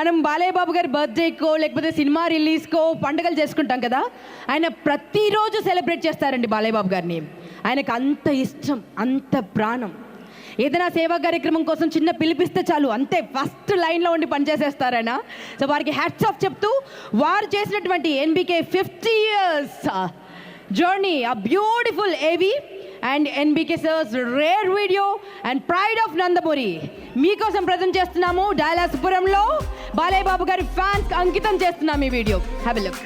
మనం బాలయ్య బాబు గారి బర్త్డేకో లేకపోతే సినిమా రిలీజ్కో పండుగలు చేసుకుంటాం కదా ఆయన ప్రతిరోజు సెలబ్రేట్ చేస్తారండి బాలయ్య బాబు గారిని. ఆయనకు అంత ఇష్టం అంత ప్రాణం. ఏదైనా సేవా కార్యక్రమం కోసం చిన్న పిలిపిస్తే చాలు అంతే ఫస్ట్ లైన్లో ఉండి పనిచేసేస్తారాయన సో వారికి హ్యాట్స్ ఆఫ్ చెప్తూ వారు చేసినటువంటి ఎన్బికే ఫిఫ్టీ ఇయర్స్ జర్నీ ఆ beautiful AV and NBK sir's rare video and pride of Nandamuri. మీకోసం ప్రజెంట్ చేస్తున్నాము డైలాసుపురంలో బాలయ్య బాబు గారి ఫ్యాన్స్ అంకితం చేస్తున్నాం ఈ వీడియో. హ్యావ్ లుక్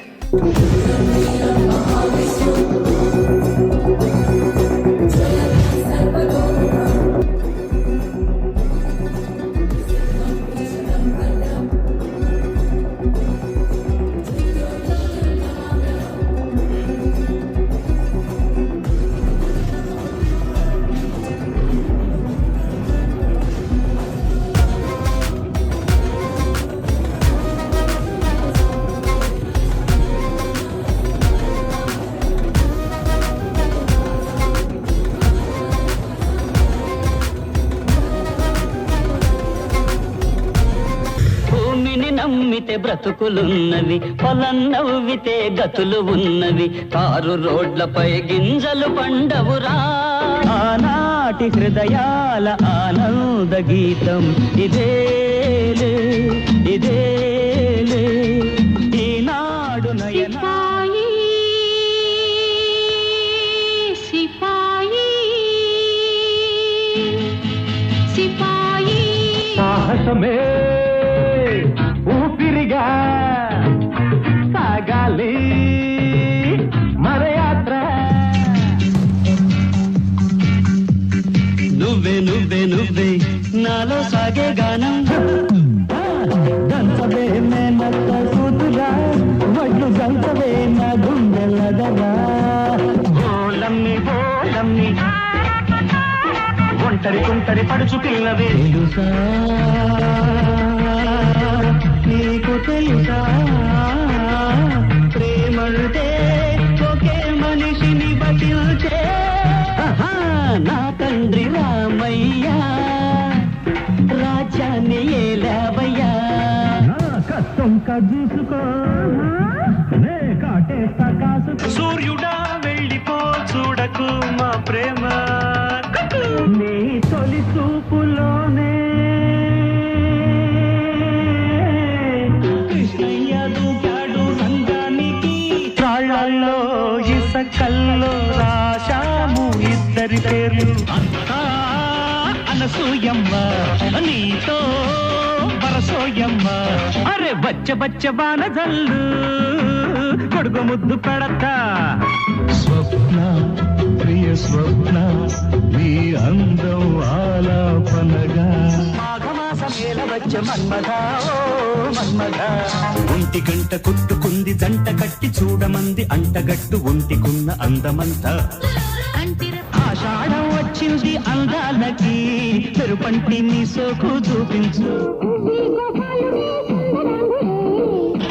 నమ్మితే బ్రతుకులున్నవి పొలం నవ్వితే గతులు ఉన్నవి కారు రోడ్లపై గింజలు పండవురా. ఆనాటి హృదయాల ఆనంద గీతం ఇదేలే ఇదేలే ఈనాడు నయనా. సిపాయి మరయాత్ర. నువ్వే నువ్వే నువ్వే నాలో సాగే గానం. గంతవే మేనత్త కూతురా వడ్లు గంతవే నా గుండెలదరా ఓలమ్మి ఓలమ్మి. ఒంటరి కుంటరి పడుచు పిల్లవే. తెలుసా? నీకు తెలుసా? కజూసుకో నే కాటేస్తా సూర్యుడా వెళ్ళిపో చూడకు మా ప్రేమ. నీ తొలి చూపులోనే. కృష్ణయ్య దూకాడు సంఘానికి. రాళ్ళల్లో ఇసకల్లో రాశాము ఇద్దరి పేర్లు. అంతా అనసూయమ్మ నీతో వరసోయమ్మ అరే బచ్చ బచ్చ బానజల్లు కొడుకు ముద్దు పెడతా. స్వప్న ప్రియ స్వప్న నీ అందం ఆలాపనగా. ఒంటి గంట కొట్టుకుంది జంట కట్టి చూడమంది అంటగట్టు ఒంటికున్న అందమంతా. ఆషాఢం వచ్చింది అందాలకి. పెరుపంటి నీ సోకు చూపించు.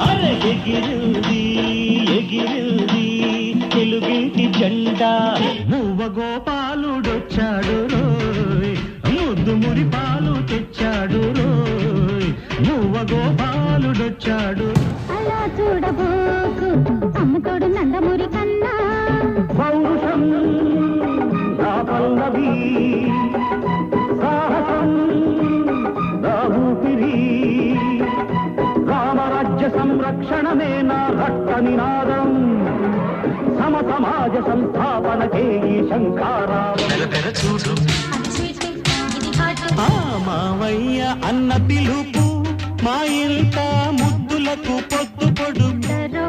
అరే ఎగిరింది ఎగిరింది తెలుగింటి జెండా మువ్వ గోపాలుడొచ్చాడు రోయ్. ముద్దు మురి పాలు తెచ్చాడు రోయ్. మువ్వ గోపాలుడొచ్చాడు. అలా చూడబోకు అమ్మతోడు నినాదం సమ సమాజ సంస్థాపనకే ఈ శంకారావం స్వీట్ ఇది హాట్ ఆ మావయ్య అన్న పిలుపు మా ఇంట ముద్దులకు పొద్దు పొడు ఎందరో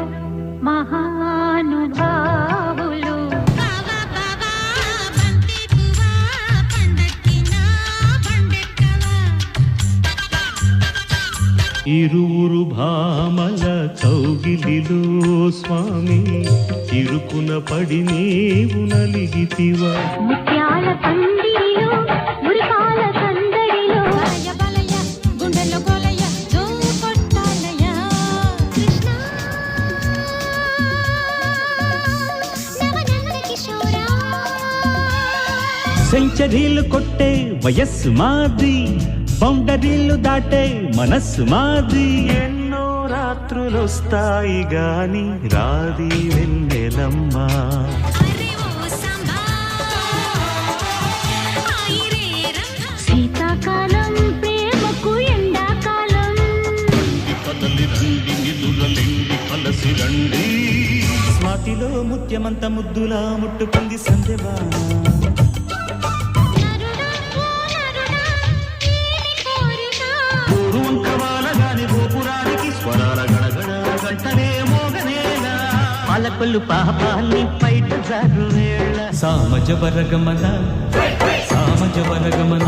ఇరువురు భామల కౌగిలిలో స్వామి ఇరుకున పడి నీవు నలిగితివా? ముత్యాల పందిరిలో మురికాల సందడిలో. బలయ బలయ గుండెల్లో గోలయ జో కొట్టాలయ కృష్ణ! నవనంద కిషోరా. సెంచరీలు కొట్టే వయస్సు మాది. బౌండరీలు దాటే మనస్సు మాది. ఎన్నో రాత్రులు వస్తాయి గాని రాది వెన్నెలమ్మా. స్వాతిలో ముత్యమంత ముద్దులా ముట్టుకుంది సంధ్యవా. పాపాలి బయట జారు వేళ. సామజ వరగమన సామజ వరగమన.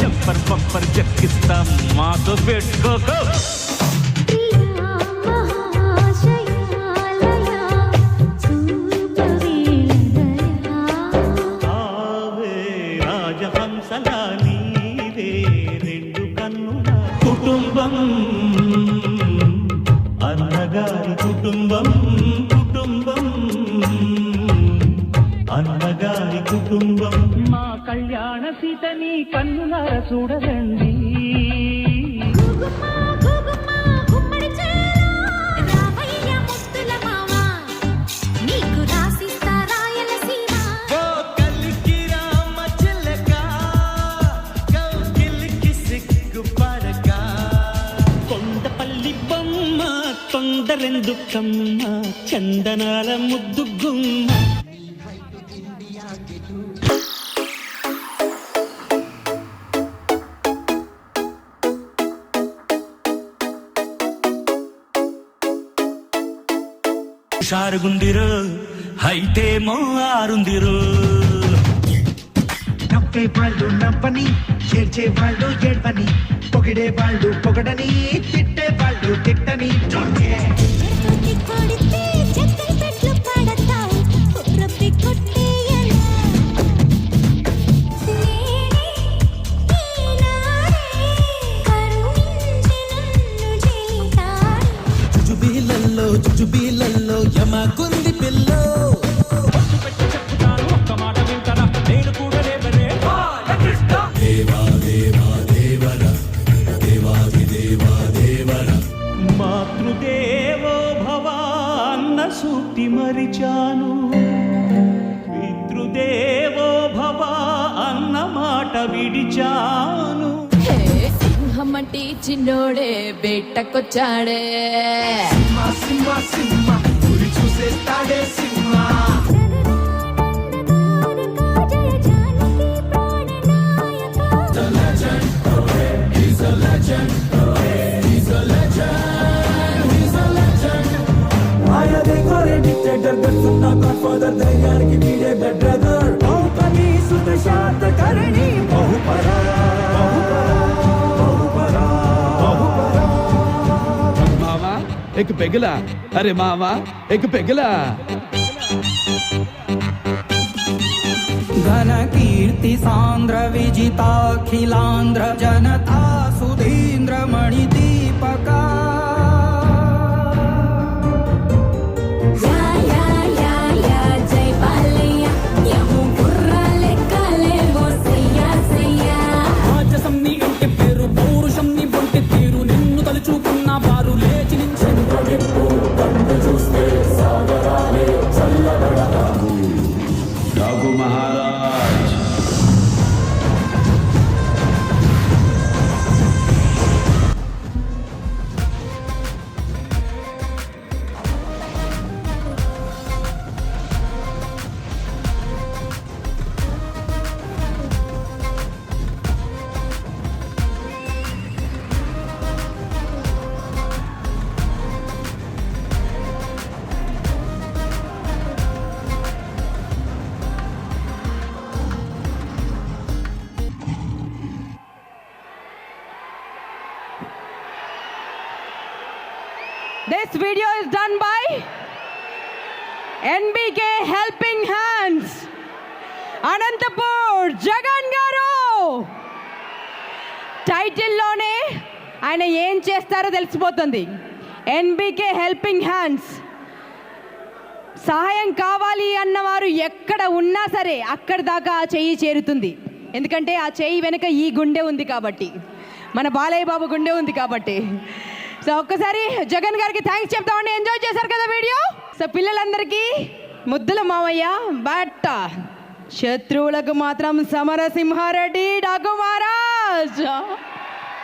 జప్పర్ పప్పర్ జక్కిస్తాం మాతో పెట్టుకోకో. కుటుంబం. మా కళ్యాణ సీతని కన్నులార చూడరండి గుగుమా గుగుమా గుమ్మడి చేలా హుషారుగుందిరు అయితేమో ఆరుందిరు. నవ్వే వాళ్ళు నవ్వని చేర్చే వాళ్ళు ఏడ్వని పొగిడే వాళ్ళు పొగడని తిట్టే వాళ్ళు తిట్టని విడిచాను. సింహం అంటే చిన్నోడే బెట్టకొచ్చాడే సింహ సింహ గురి చూసేస్తాడే సింహ. జయ జానకి ప్రాణనాయక ఆయన దేకోరే డిక్టేటర్ గట్టున్న एक पिघला। अरे मामा एक पिघला। घन कीर्ति सांद्र विजिता खिलांद्र जनता सुधीन्द्र मणि Dipka This video is done by NBK Helping Hands. Anantapur Jagan గారు టైటిల్లోనే ఆయన ఏం చేస్తారో తెలిసిపోతుంది. ఎన్బికే హెల్పింగ్ హ్యాండ్స్ సహాయం కావాలి అన్నవారు ఎక్కడ ఉన్నా సరే అక్కడి దాకా ఆ చెయ్యి చేరుతుంది. ఎందుకంటే ఆ చెయ్యి వెనుక ఈ గుండె ఉంది కాబట్టి. మన బాలయ్య బాబు గుండె ఉంది కాబట్టి. సో ఒక్కసారి జగన్ గారికి థ్యాంక్స్ చెప్తామండి ఎంజాయ్ చేశారు కదా వీడియో? సో పిల్లలందరికీ ముద్దుల మావయ్య బట్ శత్రువులకు మాత్రం సమరసింహారెడ్డి డాకు మహారాజ్.